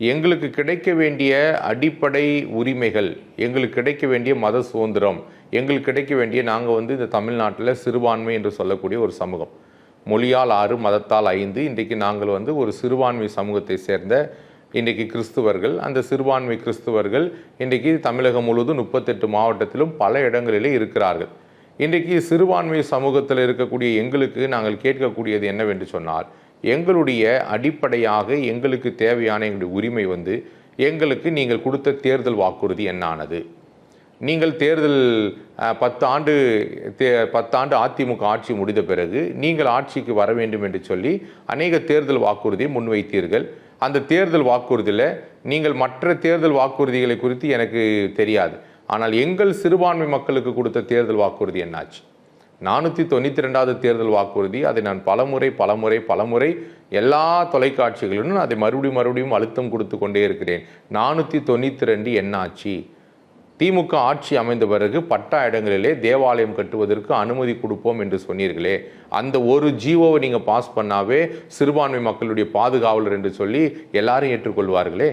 எங்களுக்கு கிடைக்க வேண்டிய அடிப்படை உரிமைகள் எங்களுக்கு கிடைக்க வேண்டிய மத சுதந்திரம் எங்களுக்கு கிடைக்க வேண்டிய நாங்கள் வந்து இந்த தமிழ்நாட்டில் சிறுபான்மை என்று சொல்லக்கூடிய ஒரு சமூகம். மொழியால் ஆறு மதத்தால் ஐந்து. இன்றைக்கு நாங்கள் வந்து ஒரு சிறுபான்மை சமூகத்தை சேர்ந்த இன்றைக்கு கிறிஸ்துவர்கள். அந்த சிறுபான்மை கிறிஸ்துவர்கள் இன்றைக்கு தமிழகம் முழுவதும் முப்பத்தெட்டு மாவட்டத்திலும் பல இடங்களிலே இருக்கிறார்கள். இன்றைக்கு சிறுபான்மை சமூகத்தில் இருக்கக்கூடிய எங்களுக்கு நாங்கள் கேட்கக்கூடியது என்னவென்று சொன்னால் எங்களுடைய அடிப்படையாக எங்களுக்கு தேவையான எங்களுடைய உரிமை வந்து எங்களுக்கு நீங்கள் கொடுத்த தேர்தல் வாக்குறுதி என்னானது? நீங்கள் தேர்தல் பத்து ஆண்டு தே பத்தாண்டு அதிமுக ஆட்சி முடிந்த பிறகு நீங்கள் ஆட்சிக்கு வர வேண்டும் என்று சொல்லி அநேக தேர்தல் வாக்குறுதியை முன்வைத்தீர்கள். அந்த தேர்தல் வாக்குறுதியில் நீங்கள் மற்ற தேர்தல் வாக்குறுதிகளை குறித்து எனக்கு தெரியாது. ஆனால் எங்கள் சிறுபான்மை மக்களுக்கு கொடுத்த தேர்தல் வாக்குறுதி என்னாச்சு? நானூற்றி தொண்ணூற்றி ரெண்டாவது தேர்தல் வாக்குறுதி. அதை நான் பலமுறை பலமுறை பலமுறை எல்லா தொலைக்காட்சிகளிலும் அதை மறுபடியும் மறுபடியும் அழுத்தம் கொடுத்து கொண்டே இருக்கிறேன். நானூற்றி தொண்ணூற்றி ரெண்டு என்னாச்சு? திமுக ஆட்சி அமைந்த பிறகு பட்டா இடங்களிலே தேவாலயம் கட்டுவதற்கு அனுமதி கொடுப்போம் என்று சொன்னீர்களே. அந்த ஒரு ஜீவோவை நீங்கள் பாஸ் பண்ணாவே சிறுபான்மை மக்களுடைய பாதுகாவலர் என்று சொல்லி எல்லாரும் ஏற்றுக்கொள்வார்களே.